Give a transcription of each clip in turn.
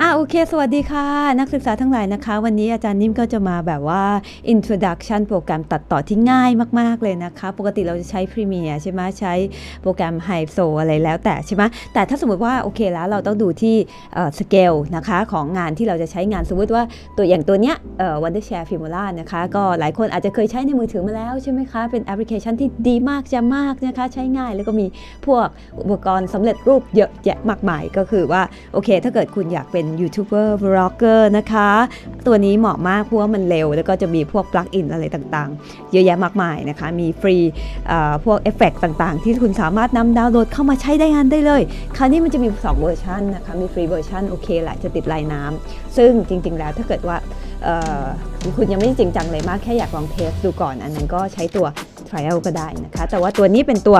อะโอเค สวัสดีค่ะ นักศึกษาทั้งหลายนะคะ วันนี้อาจารย์นิ่มก็จะมาแบบว่า introduction โปรแกรมตัดต่อที่ง่ายมาก ๆ เลยนะคะ ปกติเราจะใช้ Premiere ใช่ไหมใช้โปรแกรม Hype s o อะไรแล้วแต่ใช่ไหมแต่ถ้าสมมติว่า โอเคแล้วเราต้องดูที่สเกลนะคะของงานที่เราจะใช้งานสมมติว่าตัวอย่างตัวเนี้ย Wondershare Filmora นะคะ ก็หลายคนอาจจะเคยใช้ในมือถือมาแล้วใช่ไหมคะ เป็นแอปพลิเคชันที่ดีมากจะมากนะคะใช้ง่ายแล้วก็มีพวกอุปกรณ์สำเร็จรูปเยอะแยะมากมายก็คือว่าโอเค ถ้าเกิดคุณอยากเป็นยูทูบเบอร์บล็อกเกอร์นะคะ ตัวนี้เหมาะมากเพราะว่ามันเร็ว แล้วก็จะมีพวกปลั๊กอินอะไรต่างๆ เยอะแยะมากมายนะคะ มีฟรีพวกเอฟเฟกต่างๆ ที่คุณสามารถนำดาวน์โหลดเข้ามาใช้ได้งานได้เลย คราวนี้มันจะมี 2 เวอร์ชันนะคะ มีฟรีเวอร์ชันโอเคแหละจะติดลายน้ำซึ่งจริง ๆ แล้วถ้าเกิดว่าคุณยังไม่จริงจังเลยมากแค่อยากลองเทสดูก่อน อันนั้นก็ใช้ตัว trial ก็ได้นะคะ แต่ว่าตัวนี้เป็นตัว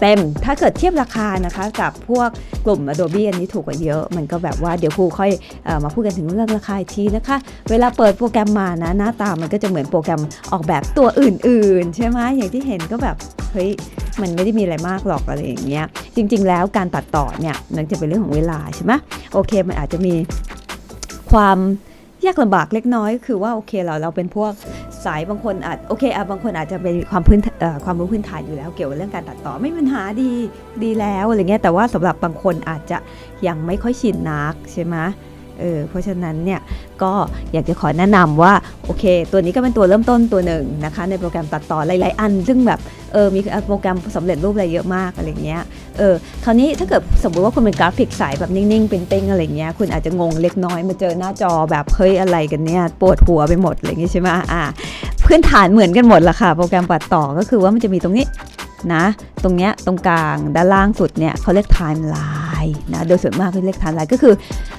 เต็มถ้าเกิดเทียบราคานะคะกับพวกกลุ่ม Adobe อันนี้ถูกกว่าเยอะ มันก็แบบว่าเดี๋ยวครูค่อยออมาพูดกันถึงเรื่องราคาอีกทีนะคะ เวลาเปิดโปรแกรมมานะหน้าตามันก็จะเหมือนโปรแกรมออกแบบตัวอื่น ๆ ใช่ไหมอย่างที่เห็นก็แบบเฮ้ยมันไม่ได้มีอะไรมากหรอกอะไรอย่างเงี้ยจริง ๆ แล้วการตัดต่อเนี่ยมันจะเป็นเรื่องของเวลาใช่ไหมโอเคมันอาจจะมีความ ยากลำบากเล็กน้อยก็คือว่าโอเคเราเราเป็นพวกสายบางคนอาจโอเคอะบางคนอาจจะเป็นความพื้นความรู้พื้นฐานอยู่แล้วเกี่ยวกับเรื่องการตัดต่อไม่มีปัญหาดีดีแล้วอะไรเงี้ยแต่ว่าสำหรับบางคนอาจจะยังไม่ค่อยชินนักใช่ไหม เออเพราะฉะนั้นเนี่ยก็อยากจะขอแนะนำว่าโอเค ตัวนี้ก็เป็นตัวเริ่มต้นตัวหนึ่งนะคะในโปรแกรมตัดต่อหลายๆอัน ซึ่งแบบเออมีโปรแกรมสำเร็จรูปอะไรเยอะมากอะไรเงี้ยเออคราวนี้ถ้าเกิดสมมติว่าคุณเป็นกราฟิกสายแบบนิ่งๆเป็นเต้งอะไรเงี้ยคุณอาจจะงงเล็กน้อยมาเจอหน้าจอแบบเฮ้ยอะไรกันเนี่ยปวดหัวไปหมดอะไรเงี้ยใช่ไหมอ่าพื้นฐานเหมือนกันหมดละค่ะ โปรแกรมตัดต่อก็คือว่ามันจะมีตรงนี้ นะ ตรงเนี้ยตรงกลางด้านล่างสุดเนี่ยเขาเรียกไทม์ไลน์นะโดยส่วนมากเขาเรียกไทม์ไลน์ก็คือ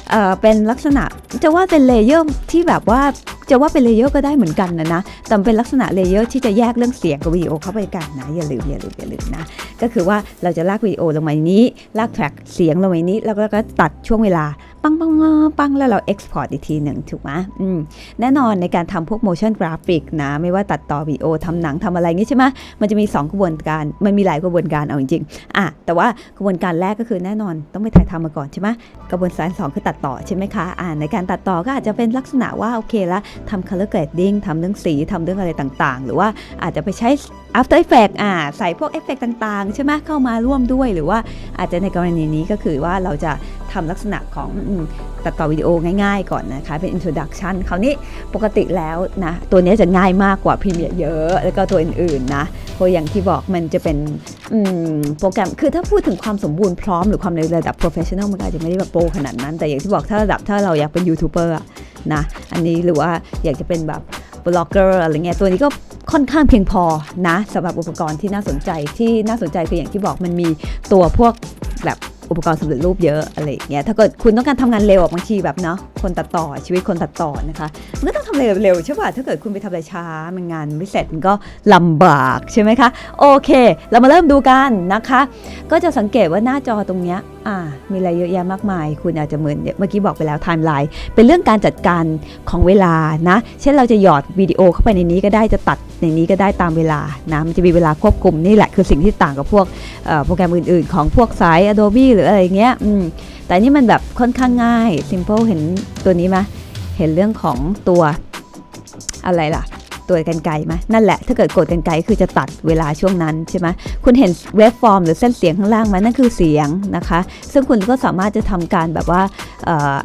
เออเป็นลักษณะจะว่าเป็นเลเยอร์ที่แบบว่าจะว่าเป็นเลเยอร์ก็ได้เหมือนกันนะนะแต่เป็นลักษณะเลเยอร์ที่จะแยกเรื่องเสียงกับวิดีโอเข้าไปกันนะอย่าลืมอย่าลืมอย่าลืมนะก็คือว่าเราจะลากวิดีโอลงมานนี้ลากแทร็กเสียงลงมาในนี้แล้แล้วก็ตัดช่วงเวลา ปังปังปังปังแล้วเรา export อีกทีหนึ่งถูกไหมแน่นอนในการทำพวก motion graphic นะ ไม่ว่าตัดต่อวิดีโอทำหนังทำอะไรงี้ใช่ไหมมันจะมี 2 กระบวนการ มันมีหลายกระบวนการเอาจริงๆอะแต่ว่ากระบวนการแรกก็คือแน่นอนต้องไปถ่ายทำมาก่อนใช่ไหมกระบวนการสองคือตัดต่อใช่ไหมคะอ่าในการตัดต่อก็อาจจะเป็นลักษณะว่าโอเคละทำ color grading ทำเรื่องสีทำเรื่องอะไรต่างๆ หรือว่าอาจจะไปใช้ After Effect อ่าใส่พวกเอฟเฟกต่างๆ ใช่ไหมเข้ามาร่วมด้วย หรือว่าอาจจะในกรณีนี้ก็คือว่าเราจะทำลักษณะของตัดต่อวิดีโอง่ายๆก่อนนะคะ เป็น Introduction คราวนี้ปกติแล้วนะ ตัวนี้จะง่ายมากกว่า Premiere เยอะ แล้วก็ตัวอื่นๆนะเพราะอย่างที่บอกมันจะเป็นโปรแกรมคือถ้าพูดถึงความสมบูรณ์พร้อมหรือความในระดับ professional มันก็อาจจะไม่ได้แบบโปรขนาดนั้น แต่อย่างที่บอกถ้าระดับถ้าเราอยากเป็นยูทูบเบอร์นะอันนี้หรือว่าอยากจะเป็นแบบบล็อกเกอร์อะไรเงี้ยตัวนี้ก็ ค่อนข้างเพียงพอนะสำหรับอุปกรณ์ที่น่าสนใจที่น่าสนใจคืออย่างที่บอกมันมีตัวพวกแบบอุปกรณ์สำเร็จรูปเยอะอะไรอย่างเงี้ยถ้าเกิดคุณต้องการทำงานเร็วบางทีแบบเนาะคนตัดต่อชีวิตคนตัดต่อนะคะมันก็ต้องทำเร็วๆใช่ป่ะถ้าเกิดคุณไปทำอะไรช้ามันงานไม่เสร็จมันก็ลำบากใช่ไหมคะโอเค เรามาเริ่มดูกันนะคะ ก็จะสังเกตว่าหน้าจอตรงเนี้ยอ่ามีอะไรเยอะแยะมากมาย คุณอาจจะเหมือนเมื่อกี้บอกไปแล้วไทม์ไลน์เป็นเรื่องการจัดการของเวลานะ เช่นเราจะหยอดวิดีโอเข้าไปในนี้ก็ได้จะตัดในนี้ก็ได้ตามเวลานะมันจะมีเวลาควบคุมนี่แหละคือสิ่งที่ต่างกับพวกโปรแกรมอื่นๆ ของพวกสาย Adobe หรืออะไรเงี้ยอืมแต่นนี่มันแบบค่อนข้างง่าย simple เห็นตัวนี้ไหมเห็นเรื่องของตัวอะไรล่ะ ตัวกันไกลไหมนั่นแหละถ้าเกิดกดกันไกลคือจะตัดเวลาช่วงนั้นใช่ไหมคุณเห็นเวฟฟอร์มหรือเส้นเสียงข้างล่างไหมนั่นคือเสียงนะคะ ซึ่งคุณก็สามารถจะทำการแบบว่า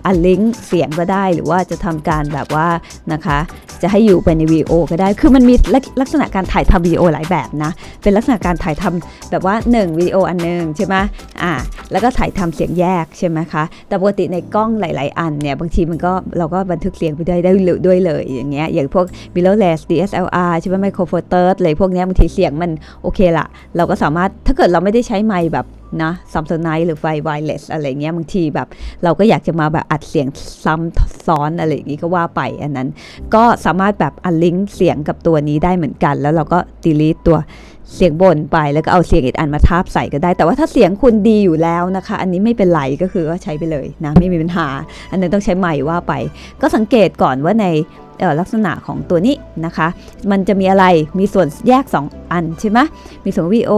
อันลิงก์เสียงก็ได้หรือว่าจะทำการแบบว่านะคะ จะให้อยู่ไปในวีโอก็ได้ คือมันมีลักษณะการถ่ายทำวีโอหลายแบบนะ เป็นลักษณะการถ่ายทำแบบว่า1วิดีโออันหนึ่งใช่ไหมอ่าแล้วก็ถ่ายทำเสียงแยกใช่ไหมคะ แต่ปกติในกล้องหลาย ๆ อันเนี่ยบางทีมันก็เราก็บันทึกเสียงไปได้ได้ด้วยเลยอย่างเงี้ยอย่างพวก mirrorless DSLR ใช่ไหมไมโครโฟเตอร์อะไรพวกนี้บางทีเสียงมันโอเคละเราก็สามารถถ้าเกิดเราไม่ได้ใช้ไมค์แบบ นะซัมซุงไนหรือไฟไวเลสอะไรเงี้ยบางทีแบบเราก็อยากจะมาแบบอัดเสียงซ้ำซ้อนอะไรอย่างงี้ก็ว่าไปอันนั้น ก็สามารถแบบอันลิงก์เสียงกับตัวนี้ได้เหมือนกัน แล้วเราก็ delete ตัวเสียงบนไปแล้วก็เอาเสียงอีกอันมาทาบใส่ก็ได้ แต่ว่าถ้าเสียงคุณดีอยู่แล้วนะคะ อันนี้ไม่เป็นไรก็คือว่าใช้ไปเลยนะไม่มีปัญหา อันนั้นต้องใช้ไมค์ว่าไป ก็สังเกตก่อนว่าในลักษณะของตัวนี้นะคะ มันจะมีอะไรมีส่วนแยก 2 อันใช่ไหมมีส่วนวิดีโอ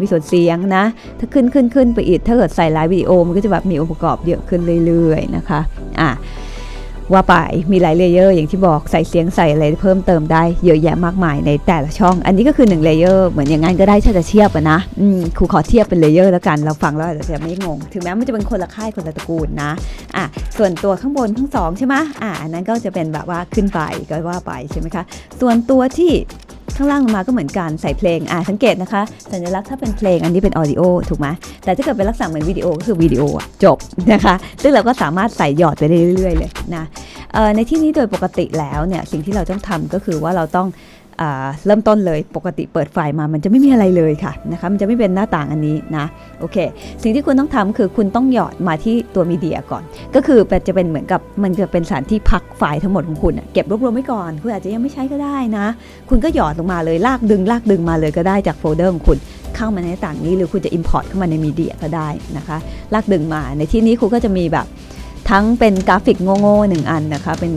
มีส่วนเสียงนะ ถ้าขึ้นขึ้นขึ้นไปอีก ถ้าเกิดใส่ไลฟ์วิดีโอมันก็จะแบบมีองค์ประกอบเยอะขึ้นเรื่อยๆนะคะอะว่าไปมีหลายเลเยอร์อย่างที่บอกใส่เสียงใส่อะไรเพิ่มเติมได้เยอะแยะมากมายในแต่ละช่อง อันนี้ก็คือ1เลเยอร์เหมือนอย่างงั้นก็ได้ถ้าจะเทียบนะครูขอเทียบเป็นเลเยอร์แล้วกัน เราฟังแล้วอาจจะไม่งง ถึงแม้มันจะเป็นคนละค่ายคนละตระกูลนะอะส่วนตัวข้างบนทั้งสองใช่ไหมอะอันนั้นก็จะเป็นแบบว่าขึ้นไปก็ว่าไปใช่ไหมคะ ส่วนตัวที่ ข้างล่างลงมาก็เหมือนกันใส่เพลงอ่าสังเกตนะคะ สัญลักษณ์ถ้าเป็นเพลงอันนี้เป็นออดิโอถูกไหมแต่ถ้าเกิดเป็นลักษณะเหมือนวิดีโอก็คือวิดีโออะจบนะคะซึ่งเราก็สามารถใส่หยอดไปเรื่อยๆเลยนะเอ่อในที่นี้โดยปกติแล้วเนี่ยสิ่งที่เราต้องทำก็คือว่าเราต้อง เริ่มต้นเลยปกติเปิดไฟล์มามันจะไม่มีอะไรเลยค่ะนะคะมันจะไม่เป็นหน้าต่างอันนี้นะโอเค สิ่งที่คุณต้องทำคือคุณต้องหยอดมาที่ตัวมีเดียก่อน ก็คือจะเป็นเหมือนกับมันจะเป็นสถานที่พักไฟล์ทั้งหมดของคุณเก็บรวบรวมไว้ก่อน คุณอาจจะยังไม่ใช้ก็ได้นะ คุณก็หยอดลงมาเลยลากดึงลากดึงมาเลยก็ได้จากโฟลเดอร์ของคุณเข้ามาในต่างนี้หรือคุณจะ Import เข้ามาในมีเดียก็ได้นะคะ ลากดึงมาในที่นี้คุณก็จะมีแบบ ทั้งเป็นกราฟิกโง่ๆหนึ่งอันนะคะ เป็น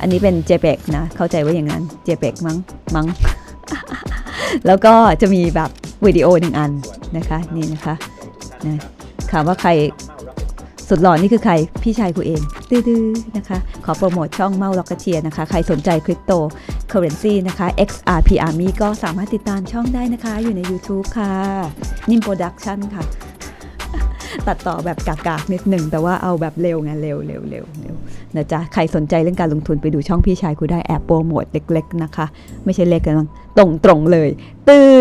อันนี้เป็น JPEG นะ เข้าใจว่าอย่างนั้น JPEG มั้งมั้ง แล้วก็จะมีแบบวิดีโอหนึ่งอันนะคะนี่นะคะนะถามว่าใครสุดหล่อนี่คือใครพี่ชายกูเองดื้อๆนะคะ ขอโปรโมทช่องเมาล็อกเชียนะคะ ใครสนใจคริปโตเคอเรนซีนะคะ XRP Army ก็สามารถติดตามช่องได้นะคะ อยู่ใน YouTube ค่ะ นิมโปรดักชันค่ะ ตัดต่อแบบกากๆนิดหนึ่งแต่ว่าเอาแบบเร็วไงเร็วเร็วเร็วเร็วนะจ๊ะใครสนใจเรื่องการลงทุนไปดูช่องพี่ชายกูได้แอบโปรโมทเล็กๆนะคะ ไม่ใช่เล็กกันมั้งตรงตรงเลย ตือ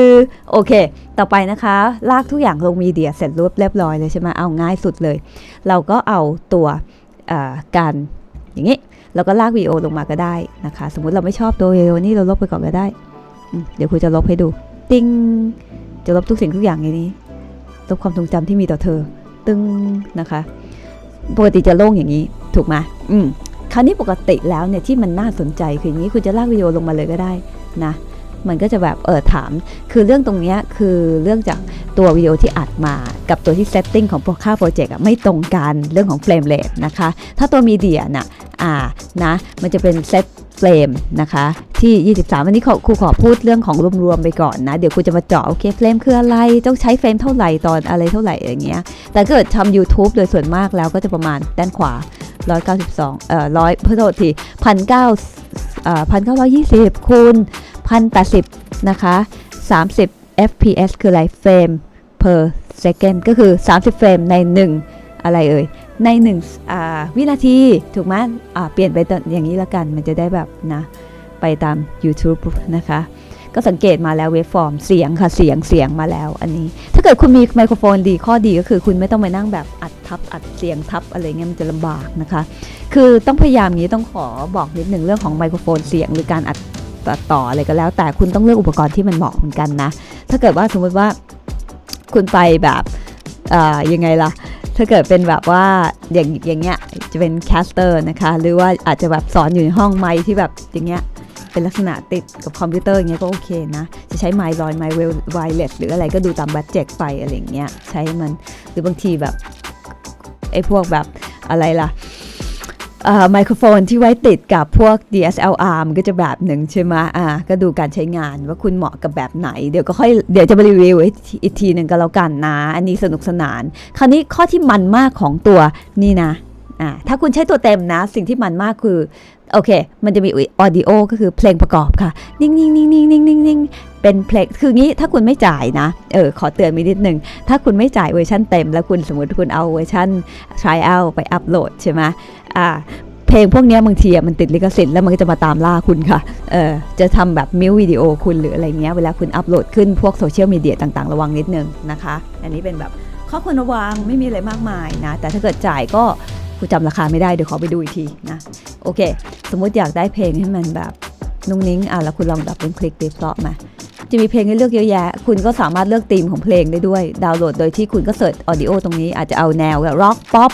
โอเค ต่อไปนะคะ ลากทุกอย่างลงมีเดียเสร็จรูปเรียบร้อยเลยใช่ไหมเอาง่ายสุดเลย เราก็เอาตัวการอย่างนี้เราก็ลากวีโอลงมาก็ได้นะคะ สมมุติเราไม่ชอบตัววีโอนี่เราลบไปก่อนก็ได้ เดี๋ยวครูจะลบให้ดู ติ้งจะลบทุกสิ่งทุกอย่างในนี้ลบความทรงจำที่มีต่อเธอ ตึงนะคะ ปกติจะโล่งอย่างนี้ถูกไหมอืมคราวนี้ปกติแล้วเนี่ยที่มันน่าสนใจคืออย่างนี้คุณจะลากวิดีโอลงมาเลยก็ได้นะมันก็จะแบบเออถาม คือเรื่องตรงเนี้ยคือเรื่องจากตัววิดีโอที่อัดมา กับตัวที่เซตติ้งของพวกค่าโปรเจกต์ไม่ตรงกันเรื่องของเฟรมเรทนะคะ ถ้าตัวมีเดียน่ะอ่านะมันจะเป็นเซต เฟรมนะคะที่ 23 วันนี้ขอครูขอพูดเรื่องของรวมๆไปก่อนนะ เดี๋ยวครูจะมาเจาะโอเคเฟรมคืออะไร ต้องใช้เฟรมเท่าไหร่ตอนอะไรเท่าไหร่อย่างเงี้ยแต่เกิดทำ YouTube โดยส่วนมากแล้วก็จะประมาณด้านขวา 192 เอ่อร้อยเพื่อโทษทีพันเก้าเอ่อพันเก้าร้อยยี่สิบคูณพันแปดสิบนะคะ30 fps คืออะไรเฟรม per second ก็คือ 30 เฟรมใน 1 อะไรเอ่ย ใน1อ่าวินาที ถูกไหมเปลี่ยนไปอนอย่างนี้ละกัน มันจะได้แบบนะ ไปตาม YouTube นะคะ ก็สังเกตมาแล้วเวฟฟอร์มเสียงค่ะเสียงเสียงมาแล้วอันนี้ ถ้าเกิดคุณมีไมโครโฟนดีข้อดีก็คือ คุณไม่ต้องไปนั่งแบบอัดทับอัดเสียงทับอะไรเงี้ยมันจะลำบากนะคะ คือต้องพยายามงนี้ต้องขอบอกนิดหนึ่งเรื่องของไมโครโฟนเสียงหรือการอัดต,ต่ออะไรก็แล้ว แต่คุณต้องเลือกอุปกรณ์ที่มันเหมาะเหมือนกันนะ ถ้าเกิดว่าสมมติว่าคุณไปแบบออยังไงล่ะ ถ้าเกิดเป็นแบบว่าอย่างอย่างเงี้ยจะเป็นแคสเตอร์นะคะ หรือว่าอาจจะแบบสอนอยู่ในห้องไม้ที่แบบอย่างเงี้ยเป็นลักษณะติดกับคอมพิวเตอร์อย่างเงี้ยก็โอเคนะ จะใช้ไมค์ลอยไมค์ไวเลสหรืออะไรก็ดูตามบัตเจ็กไปอะไรอย่างเงี้ยใช้มันหรือบางทีแบบไอ้พวกแบบอะไรล่ะ ไมโครโฟนที่ไว้ติดกับพวก DSLR มันก็จะแบบหนึ่งใช่ไหมอ่าก็ดูการใช้งานว่าคุณเหมาะกับแบบไหน เดี๋ยวก็ค่อยเดี๋ยวจะรีวิวอีกทีหนึ่งก็แล้วกันนะ อันนี้สนุกสนาน คราวนี้ข้อที่มันมากของตัวนี่นะ อ่าถ้าคุณใช้ตัวเต็มนะ สิ่งที่มันมากคือ โอเค มันจะมีออดิโอก็คือเพลงประกอบค่ะ นิ่งนิ่งนิ่งนิ่งนิ่งนิ่งนิ่งเป็นเพลง คืองี้ถ้าคุณไม่จ่ายนะ เออ ขอเตือนมีนิดนึง ถ้าคุณไม่จ่ายเวอร์ชันเต็ม แล้วคุณสมมติคุณเอาเวอร์ชัน trial ไปอัปโหลดใช่ไหมอ่าเพลงพวกนี้บางทีมันติดลิขสิทธิ์แล้วมันก็จะมาตามล่าคุณค่ะ เออจะทำแบบมิววิดีโอคุณหรืออะไรเงี้ย เวลาคุณอัปโหลดขึ้นพวกโซเชียลมีเดียต่างๆ ระวังนิดนึงนะคะ อันนี้เป็นแบบข้อควรระวังไม่มีอะไรมากมายนะ แต่ถ้าเกิดจ่ายก็ กูจำราคาไม่ได้เดี๋ยวขอไปดูอีกทีนะโอเค สมมุติอยากได้เพลงให้มันแบบนุ่งนิ้งอะแล้วคุณลองดับเป็นคลิกดิเพราะมาจะมีเพลงให้เลือกเยอะแยะ คุณก็สามารถเลือกธีมของเพลงได้ด้วย ดาวน์โหลดโดยที่คุณก็เสิร์ชออดิโอตรงนี้อาจจะเอาแนวแบบร็อกป๊อป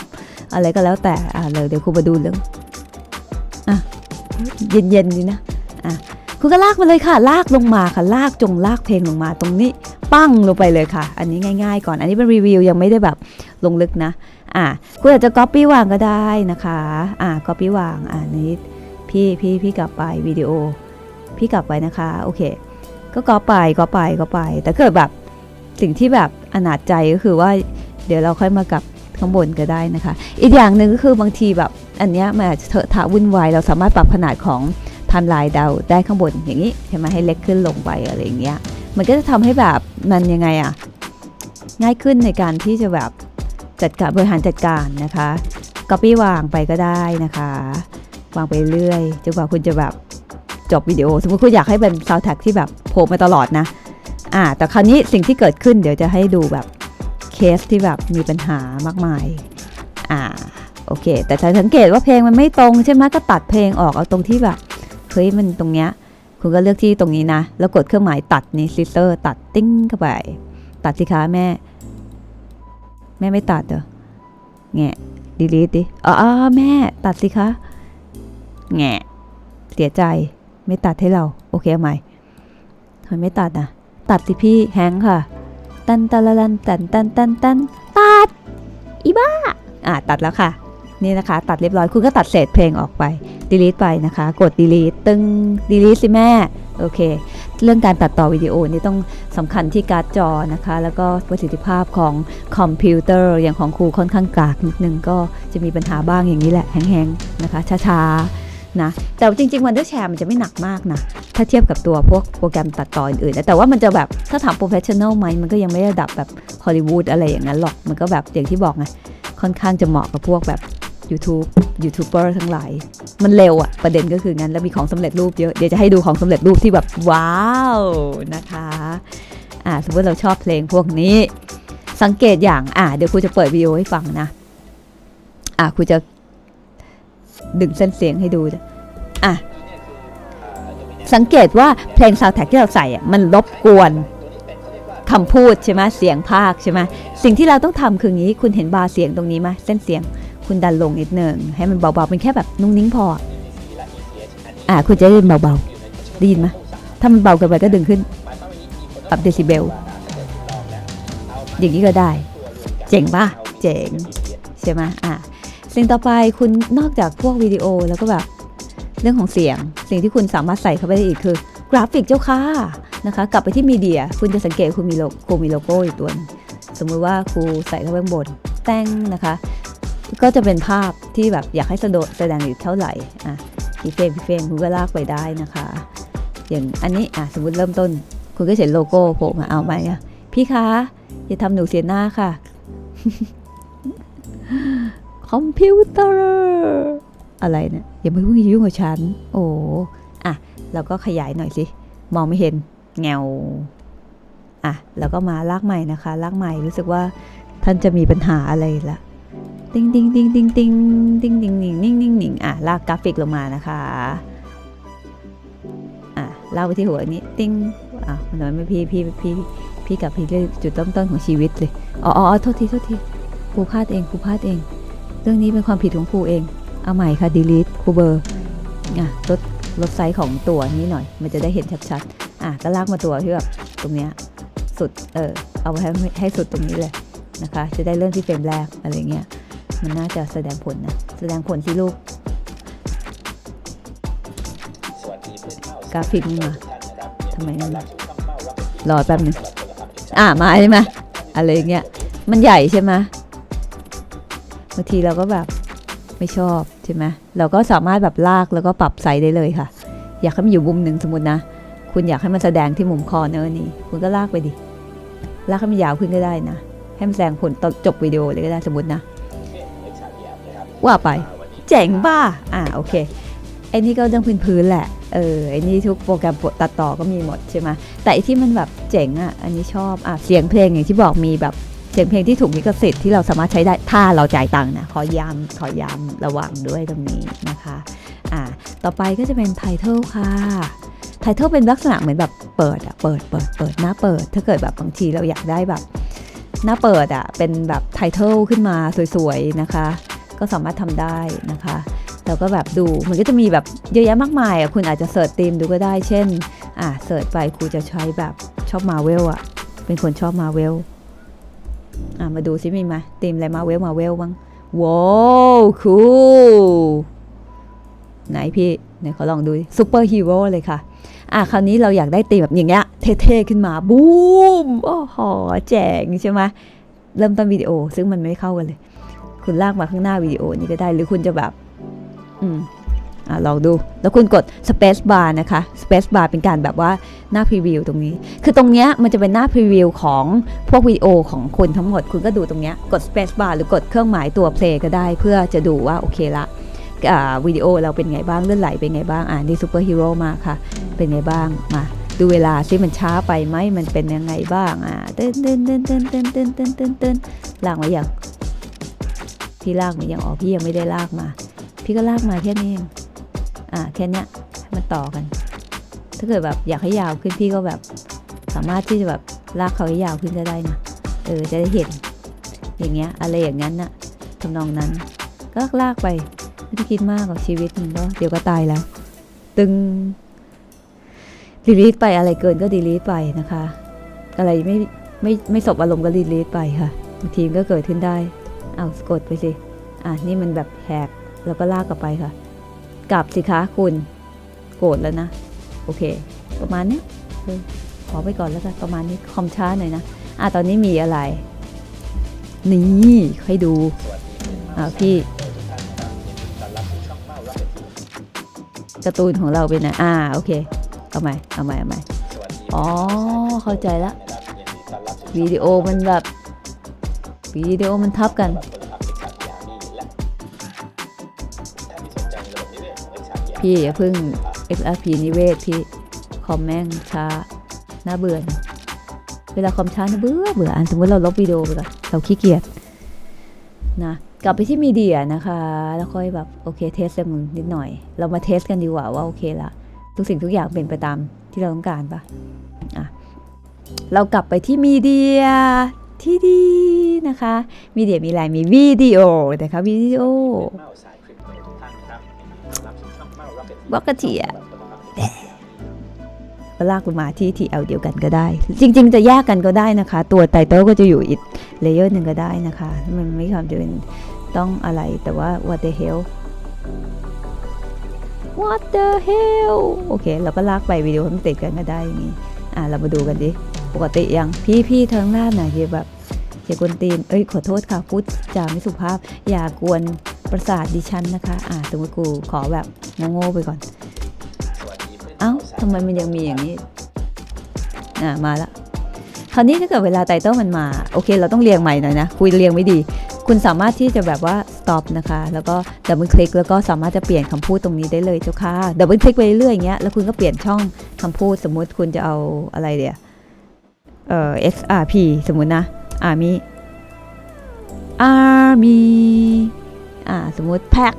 อะไรก็แล้วแต่อะเลยเดี๋ยวคุณมาดูเรื่องอะเย็นๆดีนะอะคุณก็ลากมาเลยค่ะลากลงมาค่ะลากจงลากเพลงลงมาตรงนี้ปั้งลงไปเลยค่ะ อันนี้ง่าย ๆ ก่อน อันนี้เป็นรีวิวยังไม่ได้แบบ ลงลึกนะอะคุณอาจจะ copy วางก็ได้นะคะอะ copy วางอ่านี้พี่พี่พี่กลับไปวิดีโอ พี่กลับไปนะคะโอเค ก็ก๊อปไปก๊อปไปก๊อปไป แต่เกิดแบบสิ่งที่แบบอนาจใจก็คือว่าเดี๋ยวเราค่อยมากลับข้างบนก็ได้นะคะ อีกอย่างหนึ่งก็คือบางทีแบบอันเนี้ยมันอาจจะเถอะทะวุ่นวายเราสามารถปรับขนาดของไทม์ไลน์เราได้ข้างบนอย่างนี้ใช่ไหมให้เล็กขึ้นลงไปอะไรอย่างเงี้ยมันก็จะทำให้แบบมันยังไงอะง่ายขึ้นในการที่จะแบบ จัดการบริหารจัดการนะคะ copy วางไปก็ได้นะคะ วางไปเรื่อยจนกว่าคุณจะแบบจบวิดีโอ สมมติคุณอยากให้เป็นซาวแท็กที่แบบโผล่มาตลอดนะอ่าแต่คราวนี้สิ่งที่เกิดขึ้นเดี๋ยวจะให้ดูแบบเคสที่แบบมีปัญหามากมายอ่าโอเค แต่จะสังเกตว่าเพลงมันไม่ตรงใช่ไหมก็ตัดเพลงออกเอาตรงที่แบบเฮ้ยมันตรงเนี้ยคุณก็เลือกที่ตรงนี้นะ แล้วกดเครื่องหมายตัดนี่ซิสเตอร์ตัดติ้งเข้าไป ตัดสิคะแม่ แม่ไม่ตัดเหรอแงะดีลีทดิอ๋อแม่ตัดสิคะแงะเสียใจไม่ตัดให้เรา โอเคเอาใหม่ทำไมไม่ตัดนะตัดสิพี่แฮงค่ะ ตันตันละลันตันตันตันตันตัดอีบ้าอ่าตัดแล้วค่ะ นี่นะคะ ตัดเรียบร้อยคุณก็ตัดเศษเพลงออกไป delete ไปนะคะ กด delete ตึง delete สิแม่ โอเค เรื่องการตัดต่อวิดีโอนี่ต้องสำคัญที่การ์ดจอนะคะ แล้วก็ประสิทธิภาพของคอมพิวเตอร์อย่างของครูค่อนข้างกากนิดนึงก็จะมีปัญหาบ้างอย่างนี้แหละแห้งๆนะคะ ช้าๆนะแต่จริงๆ Wondershare มันจะไม่หนักมากนะ ถ้าเทียบกับตัวพวกโปรแกรมตัดต่ออื่นๆนะแต่ว่ามันจะแบบถ้าถาม professional ไหมมันก็ยังไม่ระดับแบบฮอลลีวูดอะไรอย่างนั้นหรอกมันก็แบบอย่างที่บอกไงค่อนข้างจะเหมาะกับพวกแบบ YouTube ยูทูบเบอร์ทั้งหลาย มันเร็วอะประเด็นก็คืองั้น แล้วมีของสำเร็จรูปเยอะ เดี๋ยวจะให้ดูของสำเร็จรูปที่แบบ ว้าวนะคะอ่าสมมติเราชอบเพลงพวกนี้ สังเกตอย่างอ่าเดี๋ยวครูจะเปิดวิดีโอให้ฟังนะ อ่าครูจะดึงเส้นเสียงให้ดูอะสังเกตว่าเพลงซาวแท็กที่เราใส่อะมันรบกวนคำพูดใช่ไหมเสียงภาคใช่ไหมสิ่งที่เราต้องทำคืออย่างนี้ คุณเห็นบาร์เสียงตรงนี้ไหมเส้นเสียง คุณดันลงนิดหนึ่งให้มันเบาๆเป็นแค่แบบนุ่งนิ้งพอ อ่าคุณจะได้ยินเบาๆได้ยินไหมถ้ามันเบาเกินไปก็ดึงขึ้นปรับเดซิเบลอย่างนี้ก็ได้ เจ๋งป่ะ เจ๋งใช่ไหมอะสิ่งต่อไปคุณนอกจากพวกวิดีโอแล้วก็แบบเรื่องของเสียง สิ่งที่คุณสามารถใส่เข้าไปได้อีกคือ กราฟิกเจ้าค่ะนะคะ กลับไปที่มีเดีย คุณจะสังเกตคุณมีโลโก้มีโลโก้อีกตัวนึงสมมุติว่าครูใส่เข้าไปบนแต้งนะคะ ก็จะเป็นภาพที่แบบอยากให้แสดงแสดงอยู่เท่าไหร่อะพี่เฟรมพี่เฟรมคุณก็ลากไปได้นะคะ อย่างอันนี้อะสมมติเริ่มต้น คุณก็เขียนโลโก้โผล่มาเอาไหมอะพี่คะอย่าทำหนูเสียหน้าค่ะคอมพิวเตอร์อะไรเนี่ยอย่ามาเพิ่งยุ่งกับฉัน โอ้อะเราก็ขยายหน่อยสิมองไม่เห็นเงาอะแล้วก็มาลากใหม่นะคะ ลากใหม่รู้สึกว่าท่านจะมีปัญหาอะไรละ ติงติงติงติงติงติงติงนิ่งนิ่งนิ่งนิ่งอะลากกราฟิกลงมานะคะอะลากไปที่หัวนี้ติ้งอะมันทำไมไม่พี่พี่พี่พี่กับพี่เรื่องจุดเริ่มต้นของชีวิตเลยอ๋ออ๋อโทษทีโทษทีครูพลาดเองครูพลาดเอง เรื่องนี้เป็นความผิดของครูเอง เอาใหม่ค่ะ delete ครูเบอร์อะลดลดไซส์ของตัวนี้หน่อย มันจะได้เห็นชัดๆอะก็ลากมาตัวที่แบบตรงเนี้ยสุดเออเอาไว้ให้ให้สุดตรงนี้เลยนะคะ จะได้เริ่มที่เฟรมแรกอะไรเงี้ย มันน่าจะแสดงผลนะ แสดงผลที่ลูก กราฟิกนี่มาทำไมนั่นรอแป๊บนึงอะมาใช่ไหมอะไรเงี้ย มันใหญ่ใช่ไหมบางทีเราก็แบบไม่ชอบใช่ไหมเราก็สามารถแบบลากแล้วก็ปรับไซส์ได้เลยค่ะ อยากให้มันอยู่มุมหนึ่งสมมตินะ คุณอยากให้มันแสดงที่มุมคอเนอร์นี้คุณก็ลากไปดิ ลากให้มันยาวขึ้นก็ได้นะ ให้มันแสดงผลตอนจบวิดีโอเลยก็ได้สมมตินะ ว่าไป เจ๋งป่ะอ่าโอเคไอ้นี่ก็เรื่องพื้นๆแหละเออไอ้นี่ทุกโปรแกรมตัดต่อก็มีหมดใช่ไหมแต่อ้ที่มันแบบเจ๋งอะอันนี้ชอบอะเสียงเพลงอย่างที่บอกมีแบบเสียงเพลงที่ถูกลิขสิทธิ์ที่เราสามารถใช้ได้ถ้าเราจ่ายตังค์นะขอย้ำขอย้ำระวังด้วยตรงนี้นะคะอ่าต่อไปก็จะเป็นไทเทลค่ะไทเทลเป็นลักษณะเหมือนแบบเปิดอะเปิดเปิดเปิดหน้าเปิด ถ้าเกิดแบบบางทีเราอยากได้แบบหน้าเปิดอะเป็นแบบไทเทลขึ้นมาสวยๆนะคะ ก็สามารถทำได้นะคะแล้วก็แบบดูมันก็จะมีแบบเยอะแยะมากมายอะคุณอาจจะเสิร์ชธีมดูก็ได้ เช่นอ่าเสิร์ชไปครูจะใช้แบบชอบมาเวลอะเป็นคนชอบมาเวลอะมาดูซิมีไหมตีมอะไรมาเวลมาเวลบ้างว้าวคูลไหนพี่ไหนขอลองดูซูเปอร์ฮีโร่เลยค่ะอะคราวนี้เราอยากได้ตีมแบบอย่างเงี้ยเท่ๆขึ้นมาบูมโอ้โหแจ๋งใช่ไหมเริ่มต้นวิดีโอซึ่งมันไม่เข้ากันเลย คุณลากมาข้างหน้าวิดีโอนี้ก็ได้ หรือคุณจะแบบอืมอะลองดู แล้วคุณกด Space Bar นะคะ Space Bar เป็นการแบบว่าหน้าพรีวิวตรงนี้ คือตรงเนี้ยมันจะเป็นหน้าพรีวิวของพวกวิดีโอของคุณทั้งหมด คุณก็ดูตรงเนี้ย กด Space Bar หรือกดเครื่องหมายตัว play ก็ได้ เพื่อจะดูว่าโอเคละวิดีโอเราเป็นไงบ้างเลื่อนไหลเป็นไงบ้าง อ่านี่ซูเปอร์ฮีโร่มาค่ะ เป็นไงบ้าง มา ดูเวลาซิมันช้าไปไหมมันเป็นยังไงบ้าง อ่าเต้นเต้นเต้นเต้นเต้นเต้นเต้นเต้นเต้นลากมาอย่าง พี่ลากมาอย่างอ๋อพี่ยังไม่ได้ลากมา พี่ก็ลากมาแค่นี้เองอ่าแค่เนี้ยมันต่อกัน ถ้าเกิดแบบอยากให้ยาวขึ้นพี่ก็แบบสามารถที่จะแบบลากเขาให้ยาวขึ้นก็ได้นะเออจะได้เห็น อย่างเงี้ยอะไรอย่างนั้นน่ะทำนองนั้น ก็ลากไปไม่ได้คิดมากกับชีวิตมันก็เดี๋ยวก็ตายแล้ว ตึงดีลีทไปอะไรเกินก็ดีลีทไปนะคะ อะไรไม่ไม่ไม่สบอารมณ์ก็ดีลีทไปค่ะบางทีมก็เกิดขึ้นได้ เอากดไปสิ อะนี่มันแบบแหกแล้วก็ลากกลับไปค่ะ กลับสิคะคุณ โกรธแล้วนะ โอเค ประมาณนี้ขอไปก่อนแล้วกันประมาณนี้คอมช้าหน่อยนะ อะตอนนี้มีอะไร นี่ให้ดู อะพี่การ์ตูนของเราเป็นไงอ่า โอเค เอาใหม่ เอาใหม่ เอาใหม่ อ๋อ เข้าใจละ วิดีโอมันแบบ วิดีโอมันทับกัน พี่อย่าเพึ่ง XRP นิเวศพี่ คอมแม่งช้าน่าเบื่อเวลาคอมช้านะเบื่อเบื่ออันสมมติเราลบวิดีโอไปก่อนเราขี้เกียจนะกลับไปที่มีเดียนะคะ แล้วค่อยแบบโอเคเทสเรื่องนิดหน่อย เรามาเทสกันดีกว่าว่าโอเคละทุกสิ่งทุกอย่างเป็นไปตามที่เราต้องการปะอะเรากลับไปที่มีเดีย ที่ดีนะคะมีเดียมีอะไรมีวิดีโอนะคะวิดีโอวักกะเทียก็ลากลงมาที่ TL เดียวกันก็ได้ จริง ๆ จะแยกกันก็ได้นะคะ ตัวไตเติลก็จะอยู่อีกเลเยอร์หนึ่งก็ได้นะคะ มันไม่ความจะเป็นต้องอะไรแต่ว่า what the hell what the hell โอเค เราก็ลากไปวิดีโอมันติดกันก็ได้อย่างนี้ อะ เรามาดูกันดิ ปกติยังพี่พี่ทางล่างน่ะอย่าแบบอย่ากวนตีนเอ้ยขอโทษค่ะพูดจาไม่สุภาพ อย่ากวนประสาทดิฉันนะคะ อะสมมติกูขอแบบโง่ๆไปก่อน เอ้าทำไมมันยังมีอย่างนี้ อ่ามาละคราวนี้ถ้าเกิดเวลาไตเติลมันมา โอเค เราต้องเรียงใหม่หน่อยนะคุยเรียงไม่ดี คุณสามารถที่จะแบบว่า stop นะคะ แล้วก็ดับเบิลคลิกแล้วก็สามารถจะเปลี่ยนคำพูดตรงนี้ได้เลยเจ้าค่ะดับเบิลคลิกไปเรื่อยๆอย่างเงี้ยแล้วคุณก็เปลี่ยนช่องคำพูดสมมุติคุณจะเอาอะไรเดี๋ยว เอ่อ XRP สมมุตินะ Army Army อ่าสมมุติแพ็ก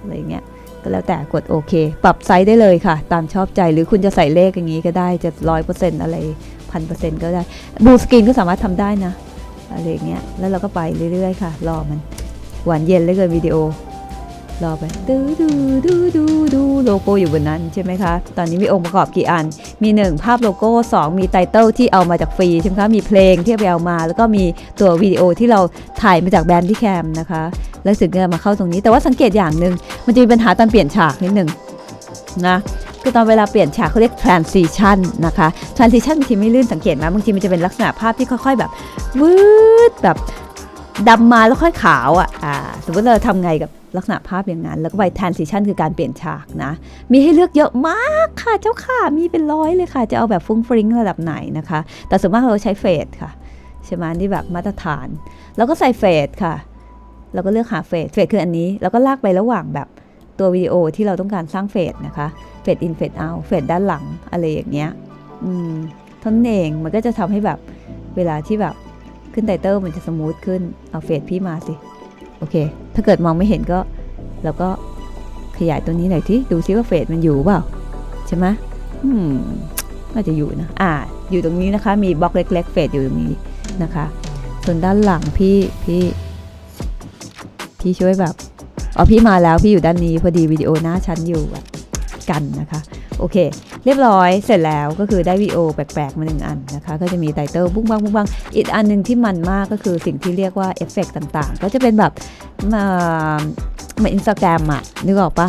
อะไรเงี้ยก็แล้วแต่กดโอเค ปรับไซส์ได้เลยค่ะ ตามชอบใจหรือคุณจะใส่เลขอย่างนี้ก็ได้จะร้อยเปอร์เซ็นต์อะไรพันเปอร์เซ็นต์ก็ได้บูสกรีนก็สามารถทำได้นะอะไรเงี้ยแล้วเราก็ไปเรื่อยๆค่ะ รอมันหวานเย็นเลยเกินวิดีโอ รอไปดูดูดูดูดูโลโก้อยู่บนนั้นใช่ไหมคะ ตอนนี้มีองค์ประกอบกี่อัน มี 1 ภาพโลโก้ 2 มีไตเติลที่เอามาจากฟรีใช่ไหมคะ มีเพลงที่ไปเอามา แล้วก็มีตัววิดีโอที่เราถ่ายมาจากแบรนด์ที่แคมนะคะ แล้วถึงจะมาเข้าตรงนี้ แต่ว่าสังเกตอย่างหนึ่งมันจะมีปัญหาตอนเปลี่ยนฉากนิดหนึ่งนะคือตอนเวลาเปลี่ยนฉากเขาเรียก transition นะคะ transition บางทีไม่ลื่นสังเกตไหมบางทีมันจะเป็นลักษณะภาพที่ค่อย ๆ แบบวืดแบบ ดำมาแล้วค่อยขาวอะอ่าสมมติเราทำไงกับลักษณะภาพอย่างนั้น แล้วก็ไป transition คือการเปลี่ยนฉากนะ มีให้เลือกเยอะมากค่ะเจ้าค่ะ มีเป็นร้อยเลยค่ะ จะเอาแบบฟุ้งฟริ้งระดับไหนนะคะ แต่ส่วนมากเราใช้เฟดค่ะ ใช่ไหมที่แบบมาตรฐาน แล้วก็ใส่เฟดค่ะเราก็เลือกหาเฟดเฟดคืออันนี้ แล้วก็ลากไประหว่างแบบตัววิดีโอที่เราต้องการสร้างเฟดนะคะ เฟดอินเฟดเอาเฟดด้านหลังอะไรอย่างเงี้ย อืมท่านั้นเองมันก็จะทำให้แบบเวลาที่แบบ ขึ้นไตเติลมันจะสมูทขึ้น เอาเฟดพี่มาสิ โอเค ถ้าเกิดมองไม่เห็นก็เราก็ขยายตัวนี้หน่อยที่ดูซิว่าเฟดมันอยู่เปล่า ใช่ไหมอืมน่าจะอยู่นะ อ่า อยู่ตรงนี้นะคะ มีบล็อกเล็ก ๆ เฟดอยู่ตรงนี้นะคะ ส่วนด้านหลังพี่พี่พี่ช่วยแบบอ๋อพี่มาแล้วพี่อยู่ด้านนี้พอดีวิดีโอหน้าชั้นอยู่กันนะคะโอเค เรียบร้อยเสร็จแล้วก็คือได้วิดีโอแปลกๆ มาหนึ่งอันนะคะ ก็จะมีไตเติลบุ้งบังบุ้งบังอีกอันหนึ่งที่มันมากก็คือสิ่งที่เรียกว่าเอฟเฟกต่างๆ ก็จะเป็นแบบมามาอินสตาแกรมอะนึกออกปะ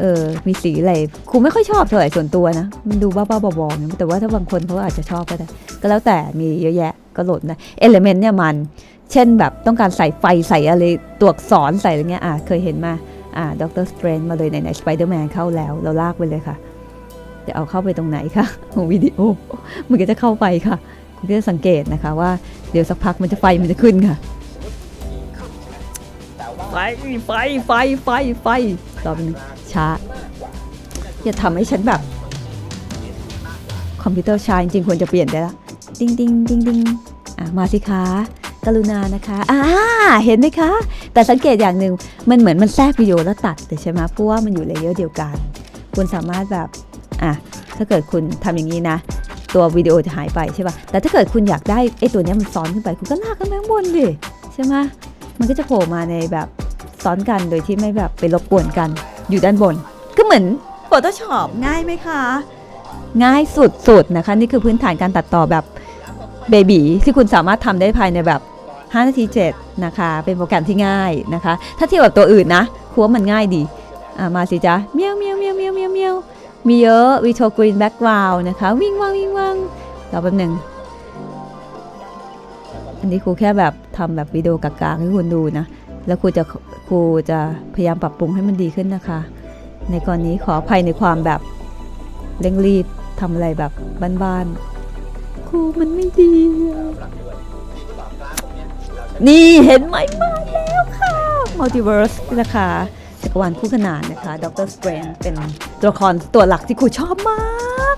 เออมีสีอะไรครูไม่ค่อยชอบเท่าไหร่ส่วนตัวนะ มันดูบ้าๆบอๆเนี่ยแต่ว่าถ้าบางคนเขาอาจจะชอบก็ได้ ก็แล้วแต่มีเยอะแยะก็โหลดนะเอลเมนต์เนี่ยมัน เช่นแบบต้องการใส่ไฟใส่อะไรตัวอักษรใส่อะไรเงี้ยอะเคยเห็นมาอ่าด็อกเตอร์สเตรนมาเลยไหนๆสไปเดอร์แมนเข้าแล้ว เราลากไปเลยค่ะ จะเอาเข้าไปตรงไหนคะของวิดีโอมันก็จะเข้าไปค่ะ คุณก็จะสังเกตนะคะว่าเดี๋ยวสักพักมันจะไฟมันจะขึ้นค่ะ ไฟไฟไฟไฟไฟรอบนึงช้า อย่าทำให้ฉันแบบ คอมพิวเตอร์ช้าจริงๆควรจะเปลี่ยนได้ละดิงดิงดิงดิงอะมาสิคะกรุณานะคะอ่าเห็นไหมคะ แต่สังเกตอย่างหนึ่งมันเหมือนมันแทรกวิดีโอแล้วตัดเลยใช่ไหมเพราะว่ามันอยู่เลเยอร์เดียวกัน คุณสามารถแบบ อะถ้าเกิดคุณทำอย่างนี้นะ ตัววิดีโอจะหายไปใช่ป่ะแต่ถ้าเกิดคุณอยากได้ไอ้ตัวนี้มันซ้อนขึ้นไปคุณก็ลากขึ้นไปข้างบนดิใช่ไหมมันก็จะโผล่มาในแบบซ้อนกันโดยที่ไม่แบบไปรบกวนกันอยู่ด้านบน ก็เหมือน Photoshop ง่ายไหมคะ ง่ายสุดๆนะคะ นี่คือพื้นฐานการตัดต่อแบบเบบีที่คุณสามารถทำได้ภายในแบบ 5 นาที 7 นะคะ เป็นโปรแกรมที่ง่ายนะคะ ถ้าเทียบกับตัวอื่นนะครูว่ามันง่ายดี มาสิจ๊ะเมียวเมียวเมียวเมียวเมียวเมียว มีเยอะวีโทกรีนแบ็กกราวน์นะคะ วิ่งว่างวิ่งว่างรอแป๊บหนึ่งอันนี้ครูแค่แบบทำแบบวิดีโอกากๆให้คุณดูนะ แล้วครูจะครูจะพยายามปรับปรุงให้มันดีขึ้นนะคะ ในกรณีขออภัยในความแบบเร่งรีบทำอะไรแบบบ้านๆครูมันไม่ดี นี่เห็นไหมมาแล้วค่ะมัลติเวิร์สนะคะ จักรวาลคู่ขนานนะคะดร์สเตรนเป็นตัวละครตัวหลักที่ครูชอบมาก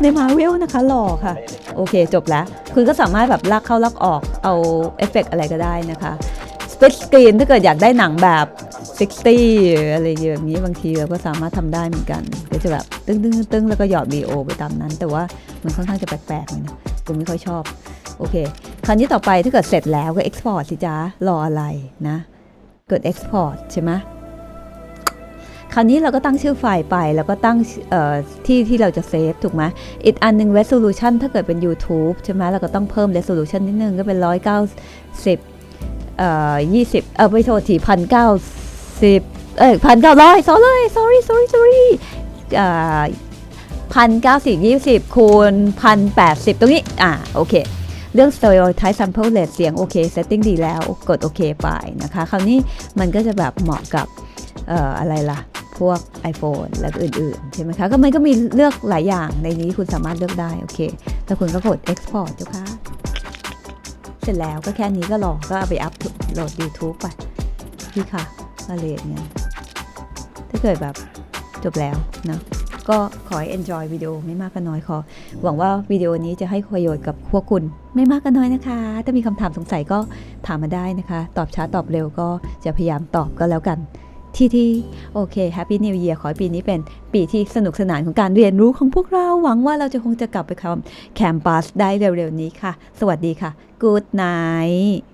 ในมาเวลนะคะหล่อค่ะ โอเคจบแล้ว คุณก็สามารถแบบลากเข้าลากออกเอาเอฟเฟกต์อะไรก็ได้นะคะสเปซสกรีนถ้าเกิดอยากได้หนังแบบ60อะไรอย่างนี้บางทีเราก็สามารถทำได้เหมือนกันก็จะแบบตึ้งตึ้งตึ้งแล้วก็หยอดวีโอไปตามนั้น แต่ว่ามันค่อนข้างจะแปลกๆเลยนะผมไม่ค่อยชอบ โอเค คราวนี้ต่อไปถ้าเกิดเสร็จแล้วก็ export สิจ้ารออะไรนะ เกิด export ใช่ไหม คราวนี้เราก็ตั้งชื่อไฟล์ไป แล้วก็ตั้งที่ที่เราจะเซฟถูกไหมอีกอันหนึ่ง resolution ถ้าเกิดเป็น YouTube ใช่ไหมเราก็ต้องเพิ่ม resolution นิดนึงก็เป็น 190เอ่อ20 เออไม่โทษทีพันเก้าสิบเอ้ยพันเก้าร้อย sorry sorry sorry sorry เอ่อพันเก้าสิบยี่สิบคูณพันแปดสิบตรงนี้ อ่าโอเคเรื่อง stereotype sample rate เสียงโอเค setting ดีแล้ว กดโอเคไปนะคะ คราวนี้มันก็จะแบบเหมาะกับเอ่ออะไรล่ะ พวก iPhone และอื่นๆ ใช่ไหมคะก็มันก็มีเลือกหลายอย่างในนี้คุณสามารถเลือกได้ โอเค แล้วคุณก็กด export เจ้าค่ะ เสร็จแล้วก็แค่นี้ก็รอก็เอาไปอัพโหลด YouTube ไปพี่ค่ะอะไรอย่างเงี้ยถ้าเกิดแบบจบแล้วนะก็ขอให้ enjoy วิดีโอไม่มากก็น้อยขอ หวังว่าวิดีโอนี้จะให้ประโยชน์กับพวกคุณไม่มากก็น้อยนะคะ ถ้ามีคำถามสงสัยก็ถามมาได้นะคะ ตอบช้าตอบเร็วก็จะพยายามตอบก็แล้วกัน ที่ที่โอเค Happy New Year ขอให้ปีนี้เป็นปีที่สนุกสนานของการเรียนรู้ของพวกเราหวังว่าเราจะคงจะกลับไปคำแคมปัสได้เร็วๆนี้ค่ะ สวัสดีค่ะ Good night